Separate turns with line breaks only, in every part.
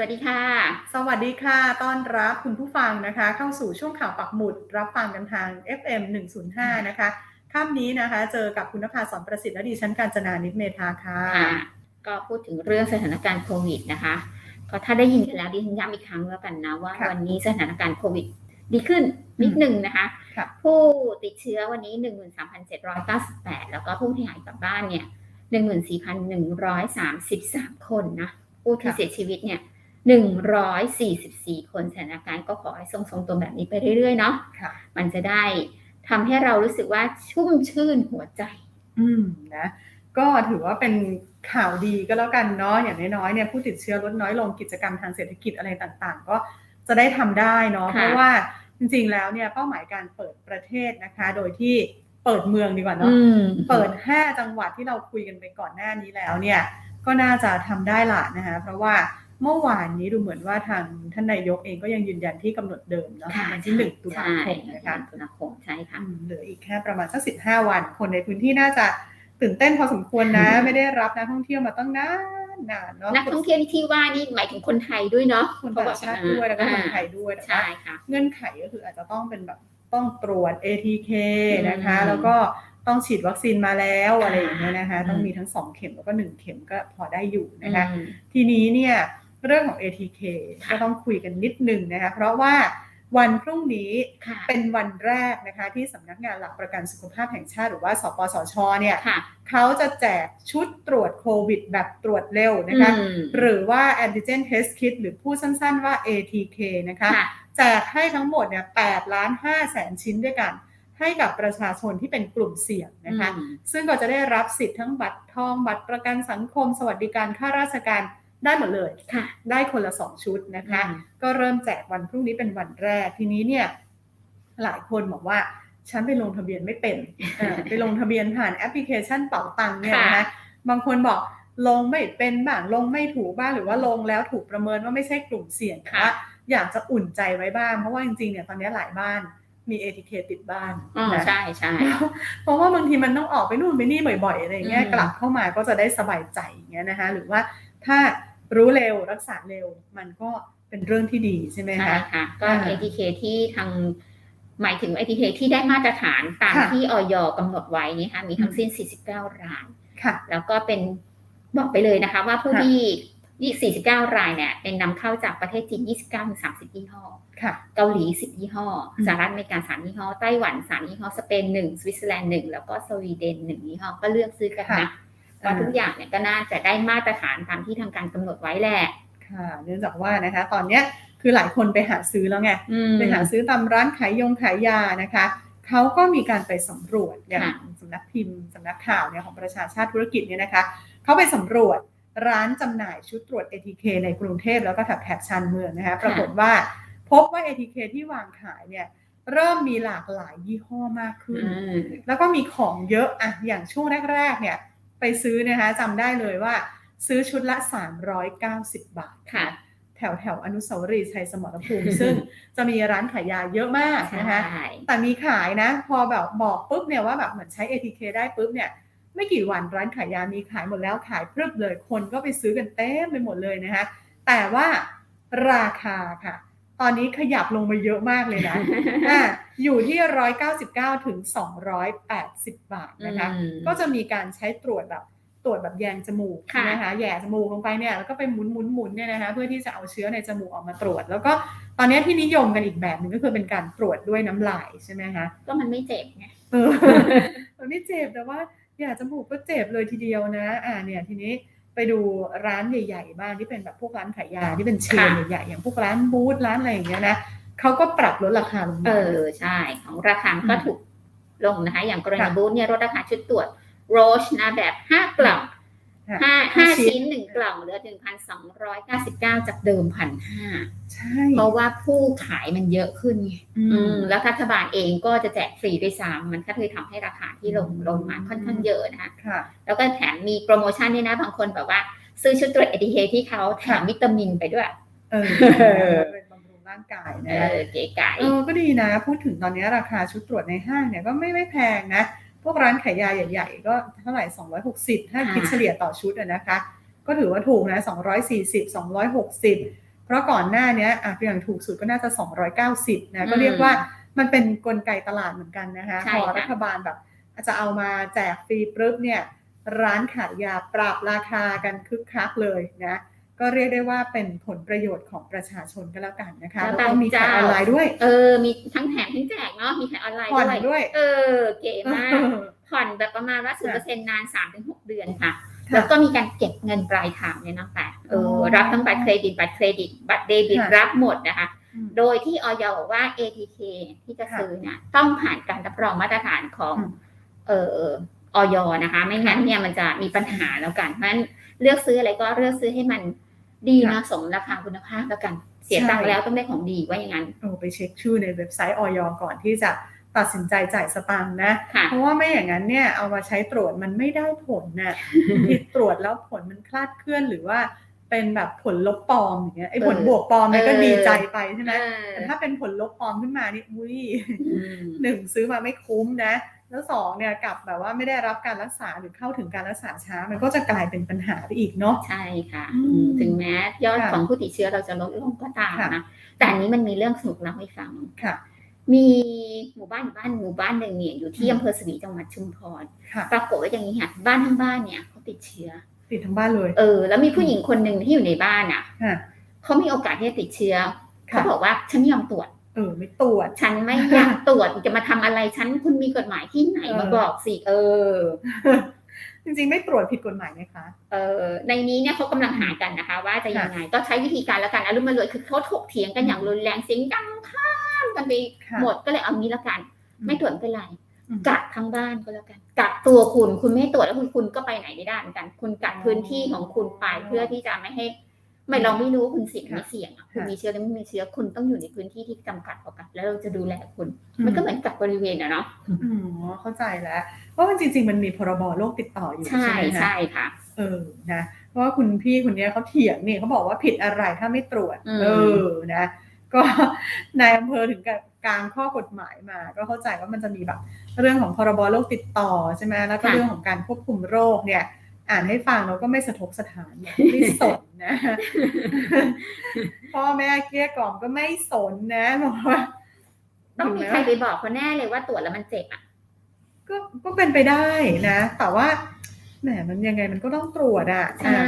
วัสดีค่ะ
สวัสดีค่ะ ต้อนรับคุณผู้ฟังนะคะ เข้าสู่ช่วงข่าวปักหมุด รับฟังกันทาง FM 105 นะคะค่ำนี้นะคะ เจอกับคุณนภาสอนประสิทธิ์และดิฉันการจนานิตเมธาค่ะ
ค่ะก็พูดถึงเรื่องสถานการณ์โควิดนะคะ ก็ถ้าได้ยินกันแล้วดิฉันย้ำอีกครั้งแล้วกันนะว่า
ค่ะ
วันนี้สถานการณ์โควิดดีขึ้นนิดหนึ่งนะคะ
ค่ะ
ผู้ติดเชื้อวันนี้ 13,798 แล้วก็ผู้ที่หายกลับบ้านเนี่ย 14,133 คนนะ ผู้ที่
ค่ะ
เสียชีวิตเนี่ย 144 คนสถานการณ์ก็ขอให้ทรงๆตัวแบบนี้ไปเรื่อยๆเนาะ
ค่ะ
มันจะได้ทำให้เรารู้สึกว่าชุ่มชื่นหัวใจ
อืมนะก็ถือว่าเป็นข่าวดีก็แล้วกันเนาะอย่างน้อยๆเนี่ยผู้ติดเชื้อลดน้อยลงกิจกรรมทางเศรษฐกิจอะไรต่างๆ ก็จะได้ทำได้เนาะ
ค่ะ
เพราะว่าจริงๆแล้วเนี่ยเป้าหมายการเปิดประเทศนะคะ โดยที่เปิดเมืองดีกว่าเนาะ
อืม
เปิด 5 จังหวัดที่เราคุยกันไปก่อนหน้านี้แล้วเนี่ยก็น่าจะทำได้ละนะคะเพราะว่า เมื่อวานนี้ดูเหมือนว่าทางท่านนายกเองก็ยังยืนยันที่กำหนดเดิมเนาะ
ค่ะ
วันที่หนึ่งตุลาคม
ใช่
นะคะ
ตุลาคมใช่ค่ะ
อืมเหลืออีกแค่ประมาณสักสิบห้าวัน คนในพื้นที่น่าจะตื่นเต้นพอสมควรนะ ไม่ได้รับนักท่องเที่ยวมาตั้งนานนานเนาะ
นักท่องเที่ยวที่ว่านี่หมายถึงคนไทยด้วยเนาะ
คนต่างชาติด้วยแล้วก็คนไทยด้วยแต่ว่า
ใช่ค่ะ
เงื่อนไขก็คืออาจจะต้องเป็นแบบต้องตรวจ ATK นะคะ
อืม
แล้วก็ต้องฉีดวัคซีนมาแล้วอะไรอย่างเงี้ยนะคะ
อืม
ต้องมีทั้ง2เข็มแล้วก็1เข็มก็พอได้อยู่นะคะ
อืม
ทีนี้เนี่ย เรื่องของ ATK
ค่ะ
ก็ต้องคุยกันนิดนึงนะคะ เพราะว่าวันพรุ่งนี้
ค่ะ
เป็นวันแรกนะคะที่สำนักงานหลักประกันสุขภาพแห่งชาติหรือว่าสปสชเนี่ย
ค่ะ
เขาจะแจกชุดตรวจโควิดแบบตรวจเร็วนะคะ
อืม
หรือว่า antigen test kit หรือพูดสั้นๆว่า ATK นะคะ
ค่ะ
แจกให้ทั้งหมดเนี่ย8ล้าน5แสนชิ้นด้วยกัน ให้กับประชาชนที่เป็นกลุ่มเสี่ยงนะคะ
อืม
ซึ่งก็จะได้รับสิทธิ์ทั้งบัตรทองบัตรประกันสังคม สวัสดิการข้าราชการ ได้หมดเลย
ค่ะ
ได้คนละ2ชุดนะคะ
อืม
ก็เริ่มแจกวันพรุ่งนี้เป็นวันแรกทีนี้เนี่ย หลายคนบอกว่าฉันไปลงทะเบียนไม่เป็นเออไปลงทะเบียนผ่านแอปพลิเคชันเป๋าตังค์เนี่ยนะคะบางคนบอกลงไม่เป็นบ้างลงไม่ถูกบ้างหรือว่าลงแล้วถูกประเมินว่าไม่ใช่กลุ่มเสี่ยงแต่ว่าอยากจะอุ่นใจไว้บ้าง เพราะว่าจริงๆเนี่ยตอนนี้หลายบ้านมี ATK ติดบ้าน
อ๋อ
นะ
ใช่ใช่
เพราะว่าบางทีมันต้องออกไปนู่นไปนี่บ่อยๆอะไรอย่างเงี้ย
อืม
กลับเข้ามาก็จะได้สบายใจอย่างเงี้ยนะคะหรือว่าถ้า รู้เร็วรักษาเร็ว มันก็เป็นเรื่องที่ดีใช่ไหม
ใช่
คะ
ค่ะก็
อ่า
ATK ที่ทางหมายถึง ATK ที่ได้มาตรฐานตาม
ค่ะ
ที่ออยกำหนดไว้นี่ค่ะมีทั้ง
อืม
สิ้น 49 ราย
ค่ะ
แล้วก็เป็นบอกไปเลยนะคะ ว่าผู้
ค่ะ
ที่ 49 รายเนี่ยเป็นนำเข้าจากประเทศจีน 29ถึง30 ยี่ห้อ
ค่ะ
เกาหลี 10 ยี่ห้อ
อืม
สหรัฐอเมริกา3ยี่ห้อไต้หวัน 3 ยี่ห้อ สเปน 1 สวิตเซอร์แลนด์ 1 แล้วก็สวีเดน 1 ยี่ห้อ ก็เลือกซื้อกันนะ ว่าทุกอย่างเนี่ยก็น่าจะได้มาตรฐานตามที่ทางการกำหนดไว้แหละ
ค่ะเนื่องจากว่านะคะ ตอนเนี้ยคือหลายคนไปหาซื้อแล้วไง
อืม
ไปหาซื้อตามร้านขายยงขายยานะคะเขาก็มีการไปสำรวจอย่าง
ค่ะ
สำนักพิมพ์สำนักข่าวเนี่ยของประชาชาติธุรกิจเนี่ยนะคะเขาไปสำรวจร้านจำหน่ายชุดตรวจ ATK ในกรุงเทพแล้วก็แถบแถบชานเมืองนะคะปรากฏว่าพบว่า ATK ที่วางขายเนี่ยเริ่มมีหลากหลายยี่ห้อมากขึ้น
อืม
แล้วก็มีของเยอะอะอย่างช่วงแรกๆเนี่ย ไปซื้อนะคะจำได้เลยว่า ซื้อชุดละ 390 บาท
ค่ะ
แถวแถวอนุสาวรีย์ชัยสมรภูมิ ซึ่งจะมีร้านขายยาเยอะมากนะคะ
ใช่
แต่มีขายนะ พอแบบบอกปุ๊บเนี่ยว่าแบบเหมือนใช้ ATK ได้ปุ๊บเนี่ยไม่กี่วันร้านขายยามีขายหมดแล้วขายพรึบเลยคนก็ไปซื้อกันเต็มไปหมดเลยนะคะแต่ว่าราคาค่ะ ตอนนี้ขยับลงมาเยอะมากเลยนะอะอยู่ที่ 199 ถึง 280 บาทนะคะ
อืม
ก็จะมีการใช้ตรวจแบบตรวจแบบแยงจมูก
ค่ะ
นะคะแหย่จมูกลงไปเนี่ยแล้วก็ไปหมุนหมุนหมุนเนี่ยนะคะเพื่อที่จะเอาเชื้อในจมูกออกมาตรวจ แล้วก็ตอนนี้ที่นิยมกันอีกแบบหนึ่งก็คือเป็นการตรวจด้วยน้ำลายใช่ไหมคะ
ก็มันไม่เจ็บไง
เออมันไม่เจ็บแต่ว่าแหย่จมูกก็เจ็บเลยทีเดียวนะ อ่าเนี่ยทีนี้ ไปดูร้านใหญ่ๆบ้างที่เป็นแบบพวกร้านขายยาที่เป็นเชน
ค่ะ
ใหญ่ๆอย่างพวกร้านบูธร้านอะไรอย่างเงี้ยนะเขาก็ปรับลดราคาลงมา
เออใช่ ของราคาก็ถูกลงนะคะ อย่างกรณี
ค่ะ
บูธเนี่ยลดราคาชุดตรวจโรชนะแบบห้ากล่อง
ค่ะ
ห้า
ห้า
ห้า
ชิ้น
ชิ้นหนึ่งกล่องเหลือหนึ่งพันสองร้อยเก้าสิบเก้าจากเดิมพันห้า
ใช่
เพราะว่าผู้ขายมันเยอะขึ้นไง
อื
อื
ม
มแล้วรัฐบาลเองก็จะแจกฟรีด้วยซ้ำมันก็เลยทำให้ราคาที่ลง
อืม
ลงมาค่อนข้างเยอะนะคะ
ค่ะ
แล้วก็แถมมีโปรโมชั่นด้วยนะบางคนแบบว่า ซื้อชุดตรวจเอทีเคที่เขาแถม
ค่ะ
วิตามินไปด้วย
เออ
เออ
เป็นบำรุงร่างกาย
เอ
นะ
อเก๋ไก่
เออก็ดีนะ พูดถึงตอนนี้ราคาชุดตรวจในห้างเนี่ยก็ไม่ไม่แพงนะ พวกร้านขายยาใหญ่ ๆ ก็เท่าไหร่ 260 ถ้า
ค่ะ
คิดเฉลี่ยต่อชุดอะนะคะ ก็ถือว่าถูกนะ 240 260เพ ราะก่อนหน้าเนี้ยอะอย่างถูกสุดก็น่าจะ 290นะก็
อืม
เรียกว่ามันเป็นกลไกตลาดเหมือนกันนะคะ
ใช่
พอ
ค่ะ
รัฐบาลแบบอาจจะเอามาแจกฟรีปุ๊บเนี่ยร้านขายยาปรับราคากันคึกคักเลยนะก็เรียกได้ว่าเป็นผลประโยชน์ของประชาชนก็แล้วกันนะคะ
แล้ว
แล้วก็มี
บาง
ขาย
เจ้า
ออนไลน์ด้วย
เออ มีทั้งแถมทั้งแจกเนาะมีขายออนไลน์
ผ่อน
ด้วย
ด้วย
เออ เก๋มากผ่อนแบบประมาณว่าศูนเปอร์เซ็นต์นานสามถึงหกเดือนค่ะ
ค่ะ
แล้วก็มีการเก็บเงินปลายทางเนี่ยนะคะเออ
อ
รับทั้งบัตรเครดิตบัตรเครดิต บัตรเดบิต
ค่ะ
รับหมดนะคะ
อืม
โดยที่ออยบอกว่า ATK ที่จะ
ค่ะ
ซื้อเนี่ยต้องผ่านการรับรองมาตรฐานของ
อืม
เออออยนะคะ ไม่งั้นเนี่ยมันจะมีปัญหาแล้วกัน เพราะฉะนั้นเลือกซื้ออะไรก็เลือกซื้อให้มันดีนะสมราคาคุณภาพแล้วกัน เสียตังค์แล้วต้องได้ของดีว่าอย่างนั้น
โอ้ไปเช็คชื่อในเว็บไซต์ออยก่อนที่จะ ตัดสินใจจ่ายสตางค์นะ
ค่ะ
เพราะว่าไม่อย่างนั้นเนี่ยเอามาใช้ตรวจมันไม่ได้ผลน่ะที่ตรวจแล้วผลมันคลาดเคลื่อนหรือว่าเป็นแบบผลลบปลอมอย่างเงี้ยไอ้ผล
เออ
บวกปลอมเนี่ยก็
เออ
ดีใจไปใช่ไหม
เออ
แต่ถ้าเป็นผลลบปลอมขึ้นมานี่อุ้ย
อืม
หนึ่งซื้อมาไม่คุ้มนะ แล้วสองเนี่ยกลับแบบว่าไม่ได้รับการรักษาหรือเข้าถึงการรักษาช้า มันก็จะกลายเป็นปัญหาไปอีกเนาะ
ใช่ค่ะ
อืม
อืมถึงแม้ยอด
ค่ะ
ของผู้ติดเชื้อเราจะลดลงก็ตาม
ค่ะ
นะแต่อันนี้มันมีเรื่องสนุกเล่าให้ฟัง
ค่ะ
มีหมู่บ้านอยู่บ้านหมู่บ้านหนึ่งเนี่ยอยู่ที่
อืม
อำเภอสวีจังหวัดชุมพร
ค่ะ
ปรากฏว่าอย่างนี้ค่ะบ้านทั้งบ้านเนี่ยเขาติดเชื้อ
ติดทั้งบ้านเลย
เออ แล้วมีผู้หญิงคนหนึ่งที่อยู่ในบ้านอะ
ค่ะ
เขามีโอกาสที่จะติดเชื้อ
ค่ะ
เขาบอกว่าฉันไม่ยอมตรวจ
เออไม่ตรวจ
ฉันไม่อยากตรวจจะมาทำอะไรฉันคุณมีกฎหมายที่ไหน
เออ
มาบอกสิเออ
จริงๆไม่ตรวจผิดกฎหมายไหมคะ
เออในนี้เนี่ยเขากำลังหากันนะคะ ว่าจะยังไงก็ใช้วิธีการแล้วกันอารมณ์มารวยคือเขาถกเถียงกันอย่างรุนแรงเสียงดังข้ามกันไป
ค่ะ
หมดก็เลยเอางี้ละกัน ไม่ตรวจไม่เป็นไร
อืม
กักทั้งบ้านก็แล้วกันกักตัวคุณคุณไม่ตรวจแล้วคุณคุณก็ไปไหนไม่ได้เหมือนกัน คุณกักพื้นที่ของคุณไปเพื่อที่จะไม่ให้ ไม่เราไม่รู้ว่าคุณเสี่ยง
ค่ะ
ไม่เสี่ยงอะคุณ
ค่ะ
มีเชื้อหรือไม่มีเชื้อคุณต้องอยู่ในพื้นที่ที่จำกัดเอากัดแล้วเราจะดูแลคุณ มันก็เหมือนกักบริเวณอะเนาะ
อืมเข้าใจแล้วเพราะว่าจริง ๆ มันมีพรบโรคติดต่ออยู่
ใช่
ใช่ไหมคะ
ใช่ค่ะ
เออนะเพราะว่าคุณพี่คนเนี้ยเขาเถียงนี่เขาบอกว่าผิดอะไรถ้าไม่ตรวจ
อืม
เออนะ ก็นายอำเภอถึงกับกลางข้อกฎหมายมา ก็เข้าใจว่ามันจะมีแบบ เรื่องของพรบโรคติดต่อใช่ไหมแล้วก็เรื่องของการควบคุมโรคเนี่ย อ่านให้ฟังเราก็ไม่สะทกสถานไม่สนนะพ่อแม่เกลี้ยกล่อมก็ไม่สนนะบอกว่า
ต้องมีใครไปบอกเขาแน่เลยว่าตรวจแล้วมันเจ็บอะ
ก็ก็เป็นไปได้นะ แต่ว่าแหมมันยังไงมันก็ต้องตรวจอะ
ใช่
อะ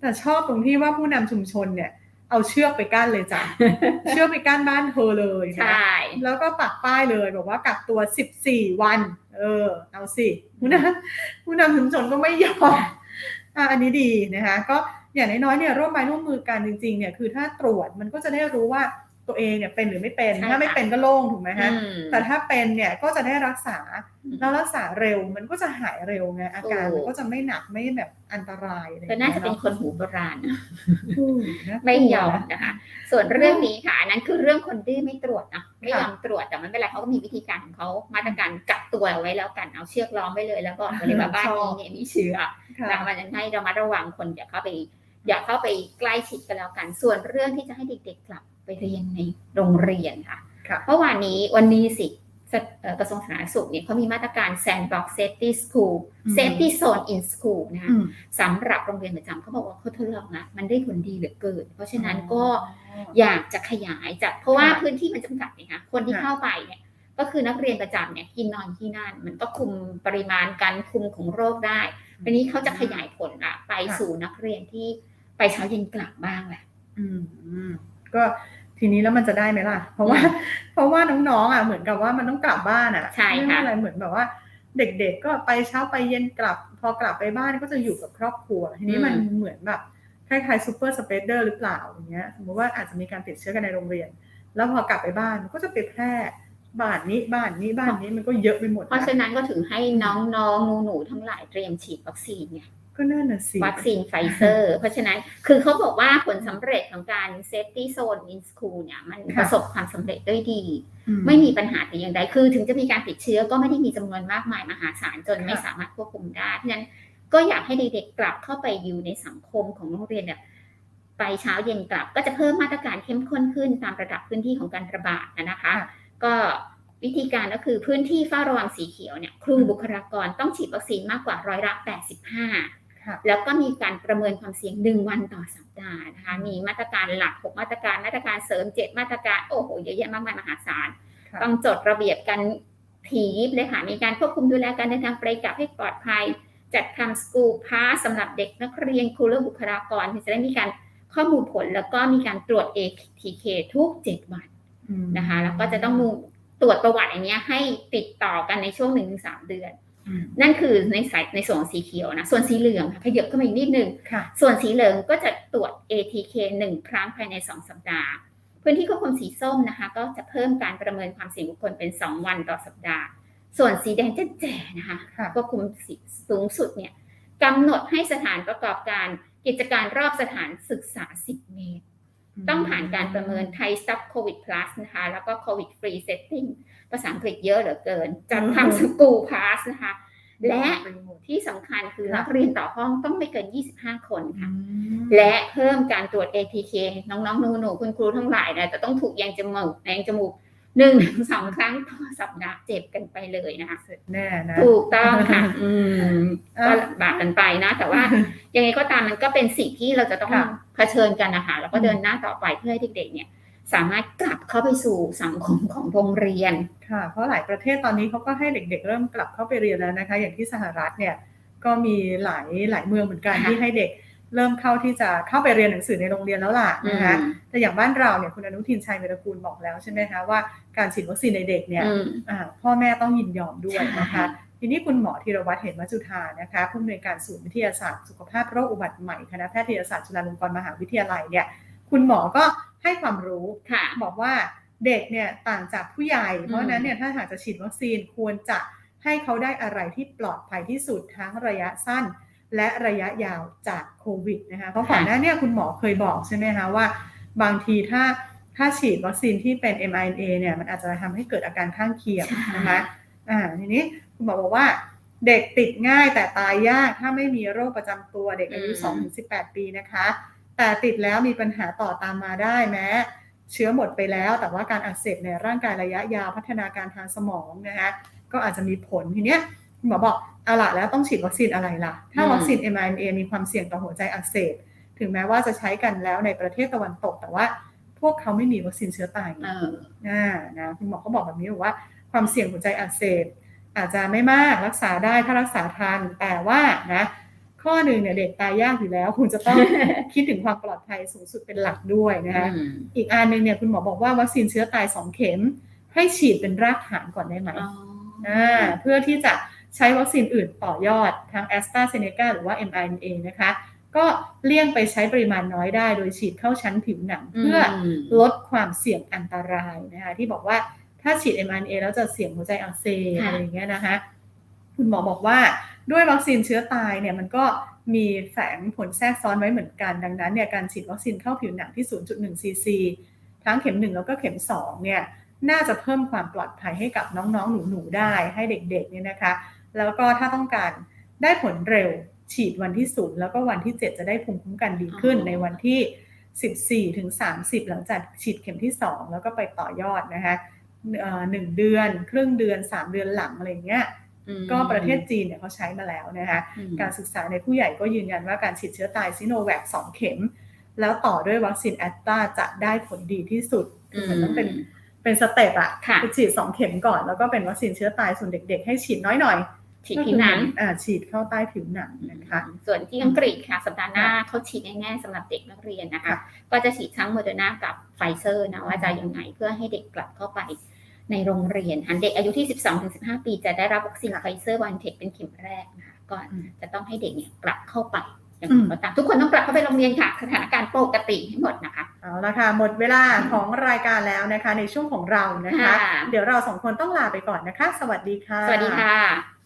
แต่ชอบตรงที่ว่าผู้นำชุมชนเนี่ย เอาเชือกไปกั้นเลยจ้ะ เชือกไปกั้นบ้านเธอเลย
ใช
นะ่แล้วก็ปักป้ายเลยบอกว่ากักตัว 14 วัน เออ เอาสิผู้นำผู้นำชุมชนก็ไม่ยอมอะอันนี้ดีนะคะ ก็อย่างน้อยๆเนี่ยร่วมไม้ร่วมมือกันจริงๆเนี่ยคือถ้าตรวจมันก็จะได้รู้ว่า ตัวเองเนี่ยเป็นหรือไม่เป็น
ใช่
ถ้าไม่
ค่ะ
เป็นก็โล่งถูกไหมฮะ
อืม
แต่ถ้าเป็นเนี่ยก็จะได้รักษา
อืม
แล้วรักษาเร็วมันก็จะหายเร็วไงอาการ
ถูก
มันก็จะไม่หนักไม่แบบอันตรายอะไร
เธอน่าจะเป็น
ค
คนหูโบราณนะ
น
ไม่ยอมนะคะ ส่วนเรื่องนี้ค่ะอันนั้นคือเรื่องคนดื้อไม่ตรวจนะไม่ยอมตรวจแต่มันไม่เป็นไรเขาก็มีวิธีการของเขามาตรการกักตัวเอาไว้แล้วกันเอาเชือกล้อมไว้เลย แล้วก็บอกเลยว่าบ้านนี้เนี่ยมีเชื้อ
ค่ะ
นะมันให้เรามาระวังคนอย่าเข้าไป อย่าเข้าไปใกล้ชิดกันแล้วกัน ส่วนเรื่องที่จะให้เด็กๆกลับไป เรียนในโรงเรียนค่ะ
ค่ะ
เมื่อวานนี้วันนี้สิสเอ่อกระทรวงสาธารณสุขเนี่ยเขามีมาตรการ sandbox safety school
อืม
safety zone in school นะคะ
อืม
สำหรับโรงเรียนประจำเขาบอกว่าเขาทดลองนะมันได้ผลดีเหลือเกิน เพราะฉะนั้นก็อยากจะขยายจากเพราะว่า
ค่ะ
พื้นที่มันจำกัดไงคะคนที่
ค่ะ
เข้าไปเนี่ยก็คือนักเรียนประจำเนี่ยกินนอนที่นั่น มันก็คุมปริมาณการคุมของโรคได้ทีนี้เขาจะขยายผลอะไป
ค่ะ
สู่นักเรียนที่ไปเช้าเย็นกลับบ้างแหละ
อืมอืมก็ ทีนี้แล้วมันจะได้ไหมล่ะ เพราะว่า เพราะว่าน้องๆอะเหมือนกับว่ามันต้องกลับบ้านอะ
ใช่ค่ะ
ไม่ว่าอะไรเหมือนแบบว่า เด็กๆก็ไปเช้าไปเย็นกลับ พอกลับไปบ้านก็จะอยู่กับครอบครัว ทีนี้มันเหมือนแบบคล้ายๆซูเปอร์สเปเดอร์หรือเปล่าอย่างเงี้ยสมมติว่าอาจจะมีการติดเชื้อกันในโรงเรียน แล้วพอกลับไปบ้านมันก็จะไปแพร่บ้านนี้บ้านนี้บ้านนี้มันก็เยอะไปหมด
เพราะ
นะ
ฉะนั้นก็ถึงให้น้องๆหนูๆทั้งหลายเตรียมฉีดวัคซีนไง
ก็นั่นน่ะสิ
วัคซีนไฟเซอร์ เพราะฉะนั้นคือเขาบอกว่าผลสำเร็จของการ safety zone in school เนี่ยมัน
ค่ะ
ประสบความสำเร็จด้วยดี
อื
ไม่มีปัญหาแต่อย่างใดคือ ถึงจะมีการติดเชื้อก็ไม่ได้มีจำนวนมากมายมหาศาลจน
ค่ะ
ไม่สามารถควบคุมได้เพราะฉะนั้นก็อยากให้เด็กๆกลับเข้าไปอยู่ในสังคมของโรงเรียนแบบไปเช้าเย็นกลับก็จะเพิ่มมาตรการเข้มข้นขึ้นตามระดับพื้นที่ของการระบาดนะคะ ก็วิธีการก็คือพื้นที่เฝ้าระวังสีเขียวเนี่ยครูบุคลากรต้องฉีดวัคซีนมากกว่าร้อยละ85
ค่ะ
แล้วก็มีการประเมินความเสี่ยงหนึ่งวันต่อสัปดาห์นะคะมีมาตรการหลัก 6 มาตรการมาตรการเสริม 7 มาตรการโอ้โหเยอะแยะมากมายมหาศาล
ค่ะ
ต้องจดระเบียบกันถี่ยิบเลยค่ะมีการควบคุมดูแลการเดินทางไปกลับให้ปลอดภัย จัดทำสกูลพาสสำหรับเด็กนักเรียนครูและบุคลากรที่จะได้มีการข้อมูลผลแล้วก็มีการตรวจ ATK ทุก 7 วัน
อืม
นะคะแล้วก็จะต้องมูตรวจประวัติอย่างเงี้ยให้ติดต่อกันในช่วง1-3 เดือน
อืม
นั่นคือในสายในส่วนของสีเขียวนะ ส่วนสีเหลืองค่ะขยับขึ้นมาอีกนิดนึง
ค่ะ
ส่วนสีเหลืองก็จะตรวจ ATK 1ครั้งภายใน 2 สัปดาห์ พื้นที่ควบคุมสีส้มนะคะ ก็จะเพิ่มการประเมินความเสี่ยงบุคคลเป็น 2 วันต่อสัปดาห์ ส่วนสีแดงจะแจ๋นะคะ
ค่ะ
ควบคุมสีสูงสุดเนี่ยกำหนดให้สถานประกอบการกิจการรอบสถานศึกษา 10 เมตร ต้องผ่านการประเมินไทย Stop COVID Plus นะคะ แล้วก็ COVID Free Setting ภาษาอังกฤษเยอะเหลือเกินจัดทำสกู l พาสนะคะ และที่สำคัญคือ
ค่ะ
นักเรียนต่อห้องต้องไม่เกิน 25 คน
อื
ค่ะ
ม
และเพิ่มการตรวจ ATK น้องๆหนูๆคุณครูทั้งหลายเนี่ยจะต้องถูกแยงจมูกแยงจมูก หนึ่งถึงสองครั้งต่อสัปดาห์เจ็บกันไปเลยนะคะ
เสร็จแน่นะ
ถูกต้องค่ะ อืม
อะ
ก็ลำบากกันไปนะ แต่ว่ายังไงก็ตามมันก็เป็นสิ่งที่เราจะต้อง
ค่ะ
เผชิญกันนะคะแล้วก็
อืม
เดินหน้าต่อไปเพื่อให้เด็กๆเนี่ย สามารถกลับเข้าไปสู่สังคมของโรงเรียน
ค่ะ เพราะหลายประเทศตอนนี้เขาก็ให้เด็กๆ เริ่มกลับเข้าไปเรียนแล้วนะคะ อย่างที่สหรัฐเนี่ยก็มีหลายหลายเมืองเหมือนกัน
ค่ะ
ที่ให้เด็ก เริ่มเข้าที่จะเข้าไปเรียนหนังสือในโรงเรียนแล้วล่ะ
อื
นะคะ
ม
แต่อย่างบ้านเราเนี่ยคุณอนุทินชัยเวรกูลบอกแล้วใช่ไหมคะว่าการฉีดวัคซีนในเด็กเนี่ย
อืม
อ่าพ่อแม่ต้องยินยอมด้วยนะคะ
ใช่
ทีนี้คุณหมอธีรวัตรเหมจุธานะคะผู้อำนวยการศูนย์วิทยาศาสตร์สุขภาพโรคอุบัติใหม่คณะแพทยศาสตร์จุฬาลงกรณ์มหาวิทยาลัยเนี่ยคุณหมอก็ให้ความรู้
ค่ะ
บอกว่าเด็กเนี่ยต่างจากผู้ใหญ่ เพราะฉะนั้นเนี่ยถ้าหากจะฉีดวัคซีนควรจะให้เขาได้อะไรที่ปลอดภัยที่สุดทั้งระยะสั้น และระยะยาวจากโควิดนะคะเพราะก่อนหน้าเนี่ยคุณหมอเคยบอกใช่ไหมคะว่า บางทีถ้าถ้าฉีดวัคซีนที่เป็น mRNA เนี่ยมันอาจจะทำให้เกิดอาการข้างเคียง
ใช่
นะคะอ่าทีนี้คุณหมอบอกว่าเด็กติดง่ายแต่ตายยากถ้าไม่มีโรคประจำตัวเด็กอายุ 2-18 ปีนะคะ แต่ติดแล้วมีปัญหาต่อตามมาได้แม้ เชื้อหมดไปแล้ว แต่ว่าการอักเสบในร่างกายระยะยาวพัฒนาการทางสมองนะคะก็อาจจะมีผลทีเนี้ยคุณ หมอบอกเอาละแล้วต้องฉีดวัคซีนอะไรล่ะ ถ้า
อืม
วัคซีน mRNA มีความเสี่ยงต่อหัวใจอักเสบถึงแม้ว่าจะใช้กันแล้วในประเทศตะวันตก แต่ว่าพวกเขาไม่มีวัคซีนเชื้อตาย
เออ
อ่านะคุณหมอก็บอกแบบนี้บอกว่าความเสี่ยงหัวใจอักเสบอาจจะไม่มากรักษาได้ถ้ารักษาทันแต่ว่านะข้อหนึ่งเนี่ยเด็กตายยากอยู่แล้ว คุณจะต้องคิดถึงความปลอดภัยสูงสุดเป็นหลักด้วยนะคะ
อืม
อีกอันหนึ่งเนี่ยคุณหมอบอกว่าวัคซีนเชื้อตาย2เข็ม ให้ฉีดเป็นรากฐานก่อนได้ไหม
อ๋อ
อ่าเพื่อที่จะ ใช้วัคซีนอื่นต่อยอดทางแอสตราเซเนกาหรือว่า mRNA นะคะ ก็เลี่ยงไปใช้ปริมาณน้อยได้ โดยฉีดเข้าชั้นผิวหนัง เพื่ออ
ม
ลดความเสี่ยงอันตรายนะคะที่บอกว่าถ้าฉีด mRNA แล้วจะเสี่ยงหัวใจอักเสบ
ค่ะ
อะไรอย่างเงี้ยนะคะ คุณหมอบอกว่าด้วยวัคซีนเชื้อตายเนี่ยมันก็มีแฝงผลแทรกซ้อนไว้เหมือนกัน ดังนั้นเนี่ยการฉีดวัคซีนเข้าผิวหนังที่ 0.1 ซีซี ทั้งเข็ม 1 แล้วก็เข็ม 2 เนี่ย น่าจะเพิ่มความปลอดภัยให้กับน้องๆ หนูๆ ได้ให้เด็กๆ เนี่ยนะคะ แล้วก็ถ้าต้องการได้ผลเร็วฉีดวันที่0แล้วก็วันที่ 7 จะได้ภูมิคุ้มกันดีขึ้น
อ๋อ
ในวันที่ 14ถึง30 หลังจากฉีดเข็มที่ 2 แล้วก็ไปต่อยอดนะคะเอ่อหนึ่งเดือน ครึ่งเดือน 3 เดือนหลังอะไรอย่างเงี้ย
อืม
ก็ประเทศจีนเนี่ยเขาใช้มาแล้วนะคะ
อืม
การศึกษาในผู้ใหญ่ก็ยืนยันว่าการฉีดเชื้อตายซิโนแวค2เข็ม แล้วต่อด้วยวัคซีนแอสตราจะได้ผลดีที่สุดคือเหมือนต้องเป็นเป็นสเต็ปอะ
ค่ะ
อฉีด2เข็มก่อนแล้วก็เป็นวัคซีนเชื้อตายส่วนเด็ก ๆ ให้ฉีดน้อยหน่อย
ฉีดผิวหนัง
ก็คืออ่าฉีดเข้าใต้ผิวหนังนะคะ
ส่วนที่อังกฤษค่ะสัปดาห์หน้าเขาฉีดแน่ๆสำหรับเด็กนักเรียนนะคะ
ค่ะ
ก็จะฉีดทั้งโมเดอร์นากับไฟเซอร์นะว่าจะยังไงเพื่อให้เด็กกลับเข้าไปในโรงเรียนอันเด็กอายุที่ 12-15 ปีจะได้รับวัคซีนไฟเซอร์วันเทคเป็นเข็มแรกนะคะก็
อืม
จะต้องให้เด็กเนี่ยกลับเข้าไปอย่าง
อื
ไร
ม
ก็ตามทุกคนต้องกลับเข้าไปโรงเรียนค่ะ สถานการณ์ปกติให้หมดนะคะ
เอาละค่ะ หมดเวลาของรายการแล้วนะคะ ในช่วงของเรานะคะ
ค่ะ
เดี๋ยวเราสองคนต้องลาไปก่อนนะคะ สวัสดีค่ะ
สวัสดีค่ะ